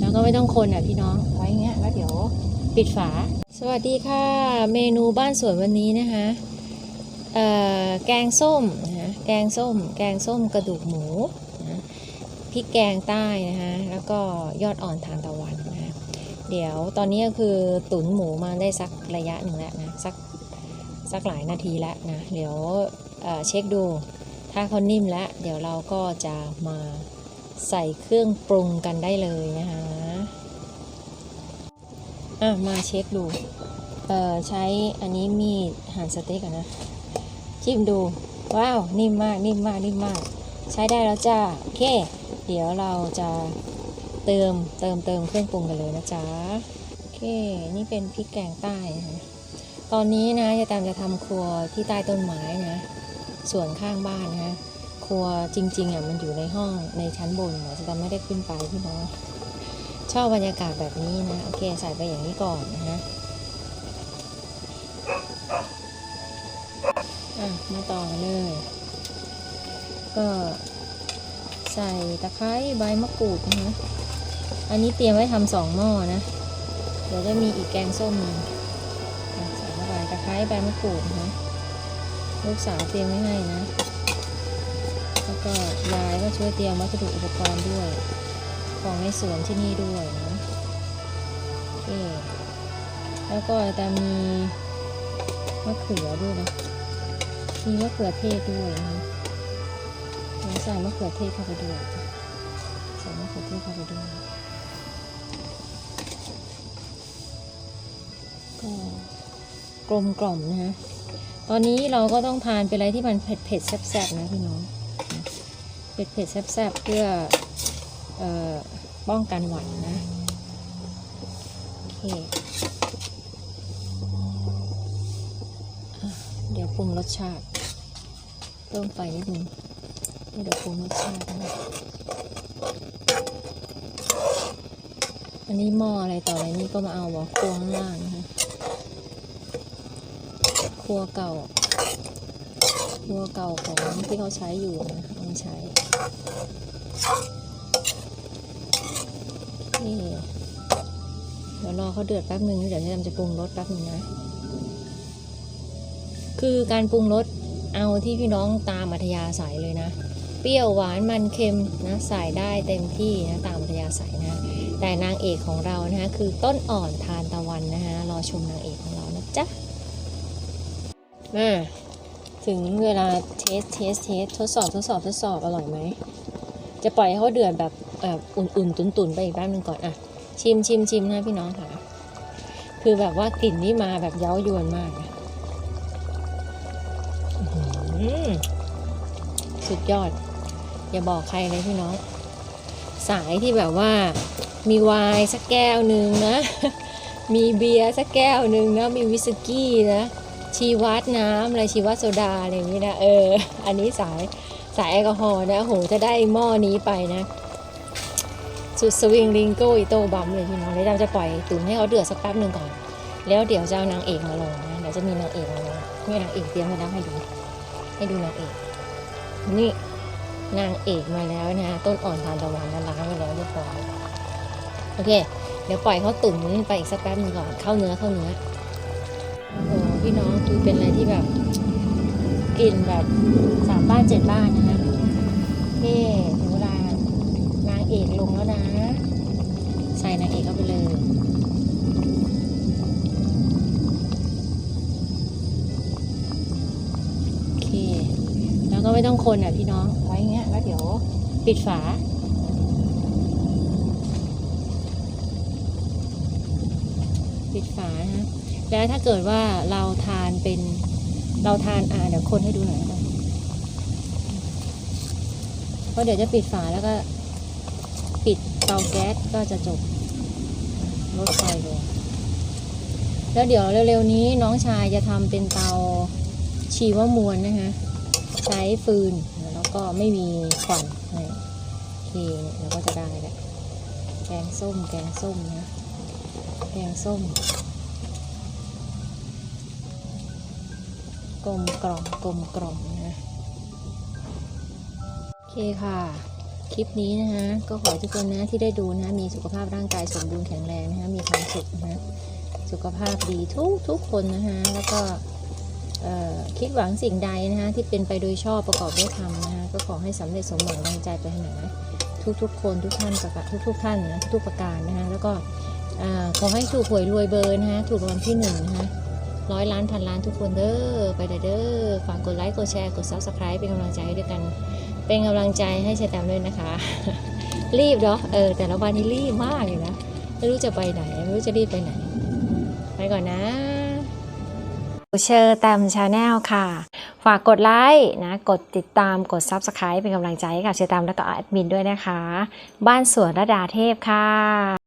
แล้วก็ไม่ต้องคนอะพี่น้องไว้อย่างเงี้ยแล้วเดี๋ยวปิดฝา สวัสดีค่ะ เมนูบ้านสวนวันนี้นะคะเอ่อแกงส้มนะคะแกงส้ม แกงส้มกระดูกหมูนะพริกแกงใต้นะคะแล้วก็ยอดอ่อนทานตะวันนะคะเดี๋ยวตอนนี้ก็คือตุ๋นหมูมาได้สักระยะหนึ่งแล้วนะสักสักหลายนาทีแล้วนะเดี๋ยวเอ่อเช็คดูถ้าเขานิ่มแล้ว เดี๋ยวเราก็จะมา ใส่เครื่องปรุงกันได้เลยนะคะอะมาเช็คดู เอ่อใช้อันนี้มีดหั่นสเต็กอะนะ จิ้มดู ว้าว นิ่มมาก นิ่มมาก นิ่มมาก ใช้ได้แล้วจ้าโอเค เดี๋ยวเราจะเติมเติมเติมเครื่องปรุงกันเลยนะจ๊ะโอเค นี่เป็นพริกแกงใต้นะคะตอนนี้นะจะตามจะทำครัวที่ใต้ต้นไม้นะ ส่วนข้างบ้านนะ ครัวจริงๆอะมันอยู่ในห้องในชั้นบนนะจะไม่ได้ขึ้นไปพี่น้องชอบบรรยากาศแบบนี้นะโอเคใส่ไปอย่างนี้ก่อนนะฮะอะมาต่อเลย ก็ใส่ตะไคร้ใบมะกรูดนะฮะอันนี้เตรียมไว้ทำสองหม้อนะ เดี๋ยวจะมีอีกแกงส้มนึงอะใส่เข้าไปตะไคร้ใบมะกรูดนะลูกสาวเตรียมไว้ให้นะ แล้วก็ยายก็ช่วยเตรียมวัสดุอุปกรณ์ด้วย ของในสวนที่นี่ด้วยนะโอเคแล้วก็จะมีมะเขือด้วยนะ มีมะเขือเทศด้วยนะใส่มะเขือเทศเข้าไปด้วยใส่มะเขือเทศเข้าไปด้วยก็กลมกล่อมนะฮะตอนนี้เราก็ต้องทานเป็นอะไรที่มันเผ็ดเผ็ดๆแซ่บๆนะพี่น้อง เผ็ดๆแซ่บๆเพื่อออป้องกันหวัดนะ โอเค เดี๋ยวปรุงรสชาติเพิ่มไฟนิดนึงเดี๋ยวปรุงรสชาตินะอันนี้หม้ออะไรต่ออะไรนี่ก็มาเอาบอกครัวข้างล่างนะคะครัวเก่า ครัวเก่าของที่เขาใช้อยู่นะเอามาใช้ นี่เดี๋ยวรอเขาเดือดแป๊บหนึ่งเดี๋ยวจะทำจะปรุงรสแป๊บหนึ่งนะ คือการปรุงรสเอาที่พี่น้องตามอัธยาศัยเลยนะ เปรี้ยวหวานมันเค็มนะใส่ได้เต็มที่นะตามอัธยาศัยนะ แต่นางเอกของเรานะคะคือต้นอ่อนทานตะวันนะคะรอชมนางเอกของเรานะจ๊ะมา ถึงเวลาเทสเทสเทสทดสอบทดสอบทดสอบอร่อยไหม จะปล่อยให้เขาเดือดแบบแบบอุ่นๆ ตุนๆ ไปอีกแป๊บนึงก่อนอะ ชิมชิมชิมนะพี่น้องค่ะ คือแบบว่ากลิ่นนี่มาแบบเย้ายวนมากสุดยอด อย่าบอกใครเลยพี่น้อง สายที่แบบว่ามีไวน์สักแก้วหนึ่งนะ มีเบียร์สักแก้วหนึ่งนะ มีวิสกี้นะ ชีวัดน้ำอะไรชีวัดโซดาอะไรอย่างนี้นะเออ อันนี้สายสายแอลกอฮอล์นะโหจะได้หม้อนี้ไปนะ สุดสวิงลิงโกอิโตบัมเลยพี่น้องเดี๋ยวเราจะปล่อยตุ๋นให้เขาเดือดสักแป๊บหนึ่งก่อน แล้วเดี๋ยวจะเอานางเอกมาลงนะเดี๋ยวจะมีนางเอกมาลงนี่นางเอกเตรียมไว้แล้วให้ดู ให้ดูนางเอกนี่นางเอกมาแล้วนะต้นอ่อนทานตะวันนะล้างไปแล้วเรียบร้อยโอเค เดี๋ยวปล่อยเขาตุ๋นไปอีกสักแป๊บหนึงก่อนเข้าเนื้อเข้าเนื้อ พี่น้องคือเป็นอะไรที่แบบกลิ่นแบบสามบ้านเจ็ดบ้านนะคะเท่ถึงเวลานางเอกลงแล้วนะ ใส่นางเอกเข้าไปเลยโอเค แล้วก็ไม่ต้องคนอะพี่น้องไว้อย่างเงี้ยแล้วเดี๋ยวปิดฝาปิดฝานะ แล้วถ้าเกิดว่าเราทานเป็นเราทานอ่าเดี๋ยวคนให้ดูหน่อยนะเพราะเดี๋ยวจะปิดฝาแล้วก็ ปิดเตาแก๊สก็จะจบลดไฟลงแล้วเดี๋ยวเร็วๆนี้น้องชายจะทำเป็นเตาชีวมวลนะคะใช้ฟืนแล้วก็ไม่มีควันนะโอเคเราก็จะได้แล้วแกงส้มแกงส้มนะแกงส้ม กลมกล่อมกลมกล่อมนะโอเคค่ะ คลิปนี้นะคะก็ขอทุกคนนะที่ได้ดูนะมีสุขภาพร่างกายสมบูรณ์แข็งแรงนะคะมีความสุขนะสุขภาพดีทุกทุกคนนะคะแล้วก็คิดหวังสิ่งใดนะคะที่เป็นไปโดยชอบประกอบด้วยธรรมนะคะก็ขอให้สำเร็จสมหวังดังใจไปรถนาทุกทุกๆ คนทุกท่านประกทุกทุกๆท่านนะทุกประการนะคะแล้วก็ขอให้ถูกหวยรวยเบอร์นะคะถูกรางวัลที่หนึ่งนะคะ ร้อยล้านพันล้านทุกคนเด้อไปเด้อเด้อฝากกดไลค์กดแชร์กด subscribe เป็นกำลังใจให้ด้วยกัน เป็นกำลังใจให้เชยร์แตมด้วยนะคะ รีบเนาะเออแต่ละวันนี้รีบมากเลยนะไม่รู้จะไปไหน ไม่รู้จะรีบไปไหน ไปก่อนนะเชอร์แตมชาแนลค่ะ ฝากกดไลค์นะ กดติดตามกด Subscribe เป็นกำลังใจให้กับเชอร์แตมและก็แอดมินด้วยนะคะ บ้านสวนระดาเทพค่ะ